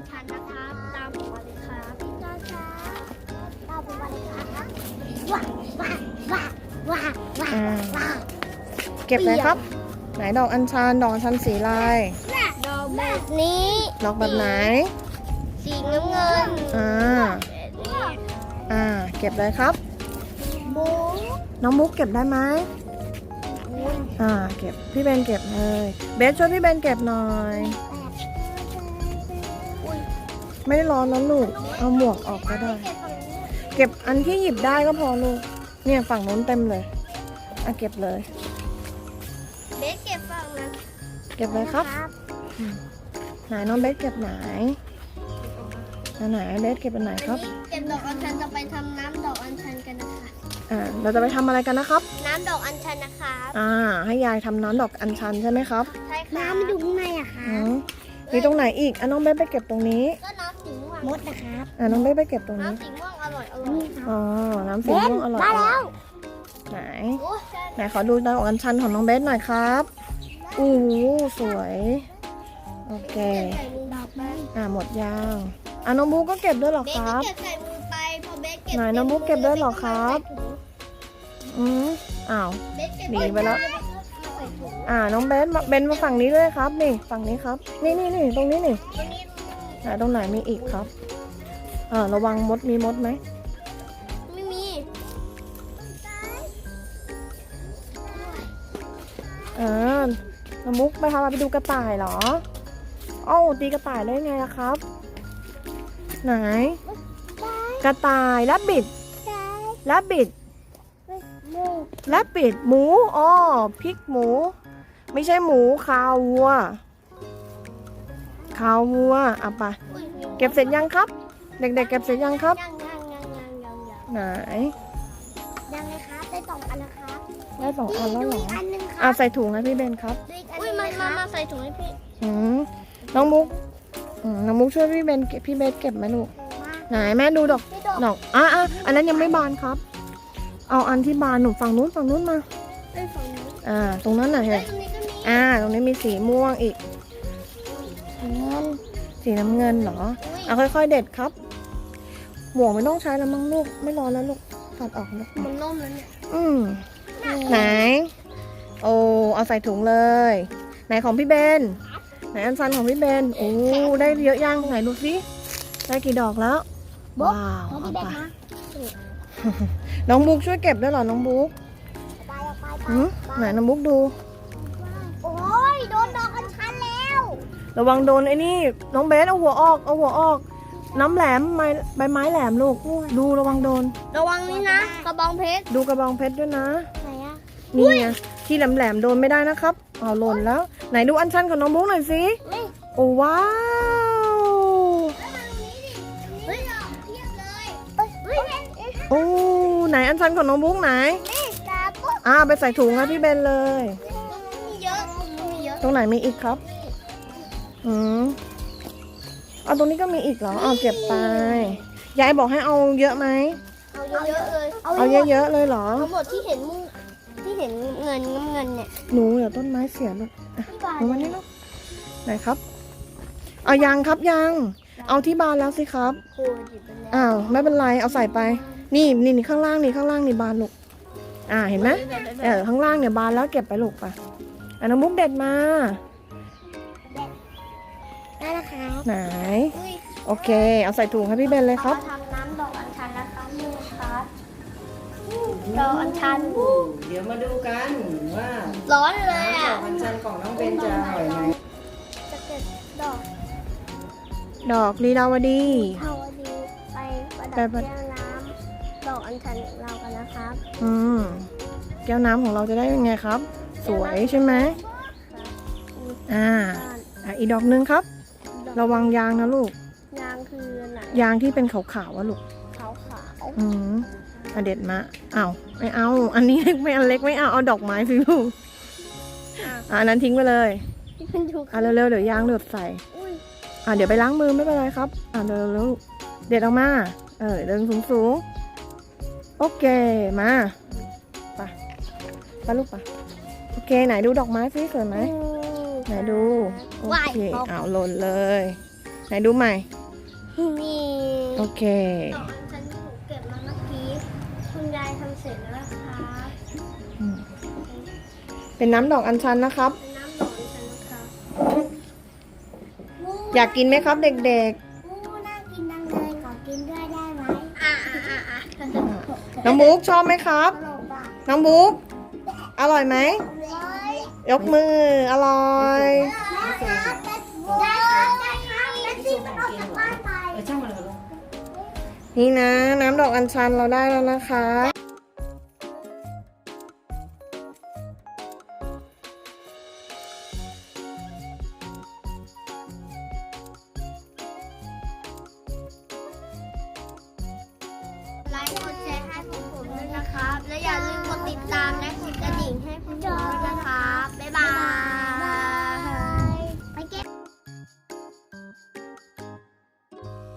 อัญชันนะครับตามผมมาเลยครับพี่จ้าจ้าตามผมมาเลยครับว้าว้าว้าว้าว้าอ่าว้าเก็บเลยครับ ไหนดอกอัญชันดอกอัญชันสีลายดอกแบบนี้ดอกแบบไหน สีน้ำเงินอ่าแบบนี้อ่า เก็บเลยครับบูน้องมุกเก็บได้ไหมคูณอ่า เก็บ พี่เบนเก็บเลย เบสช่วยพี่เบนเก็บหน่อยอุ้ย ไม่ได้ร้อนแล้วลูก เอาหมวกออกก็ได้เก็บฝั่งนี้เก็บอันที่หยิบได้ก็พอลูก เนี่ยฝั่งนู้นเต็มเลยอะเก็บเลย เบสเก็บฝั่งนั้นเก็บเลยครับ ไหนน้องเบสเก็บไหนอันไหนเบสเก็บอันไหนครับอันนี้เก็บดอกอัญชันจะไปทำน้ำดอกอัญชันกันนะคะ อ่า เราจะไปทำอะไรกันนะครับ น้ำดอกอัญชันนะคะอ่า ให้ยายทำน้ำดอกอัญชันใช่ไหมครับ ใช่ค่ะน้ำมันอยู่ข้างในอะคะอืม มีตรงไหนอีกอะน้องเบสไปเก็บตรงนี้ ก็น้ำสีม่วงมดนะครับอะน้องเบสไปเก็บตรงนี้ น้ำสีม่วงอร่อยอร่อยอ๋อ น้ำสีม่วงอร่อยได้แล้วไหน โอ้ใช่ไหนขอดูดอกอัญชันของน้องเบสหน่อยครับอู้หูสวย โอเคใส่มือดอกไปอ่าหมดยางอะน้องบุ๊กก็เก็บด้วยเหรอเบสคก็รับ เก็บใส่มือไปพอเบสเก็บไหนน้องบุ๊กเก็บด้วยเหรอครับ อืมอ้าว เบสเก็บหนีไปแล้วใส่ถุง อ่าน้องเบสมาเบนมาฝั่งนี้ด้วยครับ นี่ฝั่งนี้ครับ นี่นี่นี่ตรงนี้นี่ตรงนี้ไหนตรงไหนมีอีกครับอ่าระวังมดมีมดไหมไม่มีอ่าน้องมุกไปพาไปดูกระต่ายเหรอเอ้าตีกระต่ายได้ไงล่ะครับ ไหน กระต่ายแรบบิดใช่แรบบิดมู แรบบิดหมูอ๋อพริกหมู ไม่ใช่หมูคาววัวคาววัวอะไปเก็บเสร็จยังครับ เด็กๆเก็บเสร็จยังครับ ยังยังยังยังยังยังไหนยังเลยครับได้สองอันแล้วครับได้สองอันแล้วเหรออันหนึงคอะบใส่ถุงให้พี่เบนครับอีกอันหนึงมามามาใส่ถุงให้พี่อืมน้องมุกอืมน้องมุกช่วยพี่เบนเก็บพี่เบนเก็บไหมลูก มาไหนแม่ดูดอกพี่ดอกดอกอะอะอันนั้นยังไม่บานครับ เอาอันที่บานหนูฝั่งนู้นฝั่งนู้นมาไอ้ยฝั่งนี้อ่า ตรงนั้นน่ะเฮ้เห็ยนตรงนี้ก็มีอ่า ตรงนี้มีสีม่วงอีก เงินสีน้ำเงินเหรออุ้ยอะค่อยๆ เด็ดครับ หมวกไม่ต้องใช้แล้วมั้งลูก ไม่ร้อนแล้วลูก ตัดออกนะมันล่มแล้วเนี่ยอืม ไหน โอ้ เอาใส่ถุงเลย ไหนของพี่เบน ไหนอันซันของพี่เบน โอ้ ได้เยอะยัง ไหนดูสิ ได้กี่ดอกแล้ว ว้าวของเอาพี่เบไป นนะน้องบุ๊กช่วยเก็บด้วยเหรอ น้องบุ๊กไปไปไปหืมไหนน้องบุ๊กดู โอ้ยโดนดอกอัญชันแล้ว ระวังโดนไอ้นี่ น้องเบสเอาหัวออก เอาหัวออก น้ำแหลมไม้ใบไม้แหลมลูก ดูระวังโดน ระวังนี่นะ กระบองเพชร ดูกระบองเพชรด้วยนะ ไหนอะนี่ไงที่แหลมๆโดนไม่ได้นะครับ เอาหล่นแล้ว ไหนดูอันชันของน้องบุ๊กหน่อยสิไม่โอ้ว้าว โอ้ไหนอันชันของน้องบุ๊กไหนนี่ตาปุ๊บอ่าไปใส่ถุงครับพี่เบนเลย มีเยอะมีเยอะตรงไหนมีอีกครับ อืมเอาตรงนี้ก็มีอีกเหรอเอาเก็บไป ยายบอกให้เอาเยอะไหม เอาเยอะๆเลยเอาเยอะๆเลยเหรอ ทั้งหมดที่เห็นมุ้งที่เห็นเงินน้ำเงินเนี่ยหนูเดี๋ยวต้นไม้เสียลูกที่บาเอาวันนี้ลูกไหนครับ เอายังครับยัง เอาที่บานแล้วสิครับ โคหยิบไปแล้ว อ้าวไม่เป็นไรเอาใส่ไป นี่นี่นี่ข้างล่างนี่ข้างล่างนี่บานลูก อ่าเห็นไหมเออข้างล่างเนี่ยบานแล้วเก็บไปลูกไปอันน้ำมุกเด็ดมาได้แล้วครับไหน อุ้ยโอเค เอาใส่ถุงให้พี่เบนเลยครับมาทำน้ำดอกอัญชันนะคะนี่ครับดอกอัญชันเดี๋ยวมาดูกันว่าร้อนเลยอะอันชันของน้องเบนจะอร่อยไหมจะเก็บดอกดอกลีลาวดี เทาวดีไปประไปดับประแก้ว น้ำดอกอัญชันของเรากันนะครับอืมแก้วน้ำของเราจะได้ยังไงครับ สวยใช่ไหมอ่าอะอีกดอกหนึงครับ ระวังยางนะลูก ยางคือไหนยางที่เป็นขาวๆอะลูก ขาวขาวอืมอะเด็ดมาอ้าวไม่เอา อันนี้ไม่อันเล็กไม่เอาเอาดอกไม้สิลูกอะอันนั้นทิ้งไปเลยที่มันอยู่อะเร็วๆเดี๋ยวยางหลุดใส่อุ้ยอะเดี๋ยวไปล้างมือไม่เป็นไรครับ อะเร็วๆลูกเด็ดออกมา เออเดินสูงๆ โอเค มาไปไปลูกไปโอเค ไหนดูดอกไม้สิสวยไหมไหนดู โอว้ายเคอ้าวหล่นเลย ไหนดูใหม่ นี่โอเคดอกอัญชันที่หนูเก็บมาเมื่อกี้คุณยายทำเสร็จแล้วนะคะเป็นน้ำดอกอัญชันนะครับเป็นน้ำดอกอัญชันนะคะอยากกินไหมครับเด็กอู้น่ากินจังเลยขอกินด้วยได้ไหมอ่าอ่าอ่าๆ น้องบุ๊กชอบไหมครับ น้องบุ๊กอร่อยไหมยยกมือ อร่อยแม่ครับได้ครับได้ครับแล้วที่มันอกจากบ้านไปเออช่งมันเลยลูกนี่นะ น้ำดอกอัญชันเราได้แล้วนะคะ